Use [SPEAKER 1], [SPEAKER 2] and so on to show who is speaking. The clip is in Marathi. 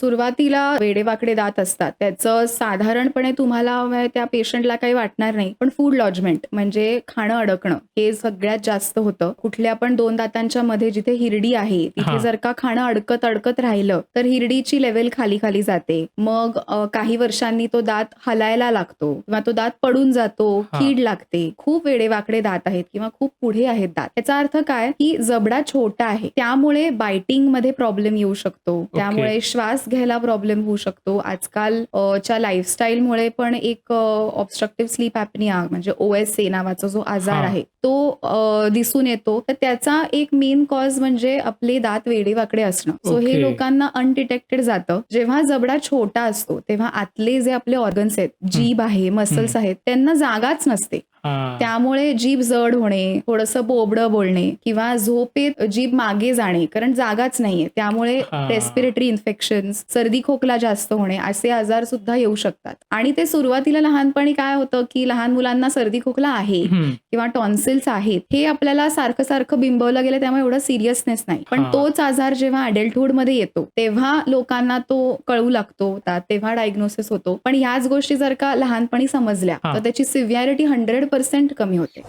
[SPEAKER 1] सुरुवातीला वेडेवाकडे दात असतात. त्याचं साधारणपणे तुम्हाला म्हणजे त्या पेशंटला काही वाटणार नाही. पण फूड लॉजमेंट म्हणजे खाणं अडकणं हे सगळ्यात जास्त होतं. कुठल्या पण दोन दातांच्या मध्ये जिथे हिरडी आहे. तिथे जर का खाणं अडकत अडकत राहिलं तर हिरडीची लेवल खाली खाली जाते. मग काही वर्षांनी तो दात हलायला लागतो किंवा तो दात पडून जातो. कीड लागते. खूप वेडेवाकडे दात आहेत किंवा खूप पुढे आहेत दात. याचा अर्थ काय? की जबडा छोटा आहे. त्यामुळे बायटिंगमध्ये प्रॉब्लेम येऊ शकतो. त्यामुळे श्वास घ्यायला प्रॉब्लेम होऊ शकतो. आजकाल च्या लाईफस्टाईलमुळे पण एक ऑब्स्ट्रक्टिव्ह स्लीप ॲपनिया म्हणजे ओएसए नावाचा जो आजार. आहे तो दिसून येतो. तर त्याचा एक मेन कॉज म्हणजे आपले दात वेडेवाकडे असणं. सो हे. लोकांना अनडिटेक्टेड जातं. जेव्हा जबडा छोटा असतो तेव्हा आतले जे आपले ऑर्गन्स आहेत जीभ आहे मसल्स आहेत त्यांना जागाच नसते.
[SPEAKER 2] हा.
[SPEAKER 1] त्यामुळे जीभ जड होणे थोडंसं बोबडं बोलणे किंवा झोपेत जीभ मागे जाणे कारण जागाच नाहीये त्यामुळे
[SPEAKER 2] हा.
[SPEAKER 1] रेस्पिरेटरी इन्फेक्शन सर्दी खोकला जास्त होणे असे आजार सुद्धा येऊ शकतात आणि ते सुरुवातीला लहानपणी काय होतं की लहान मुलांना सर्दी खोकला आहे. किंवा टॉन्सिल्स आहेत हे आपल्याला सारखं सारखं बिंबवलं गेलं त्यामुळे एवढं सिरियसनेस नाही पण
[SPEAKER 2] हा.
[SPEAKER 1] तोच आजार जेव्हा अडल्टहुडमध्ये येतो तेव्हा लोकांना तो कळू लागतो ता- तेव्हा डायग्नोसिस होतो पण ह्याच गोष्टी जर का लहानपणी समजल्या
[SPEAKER 2] हा.
[SPEAKER 1] तर त्याची सिव्हिअरिटी हंड्रेड पर्सेंट कमी होते.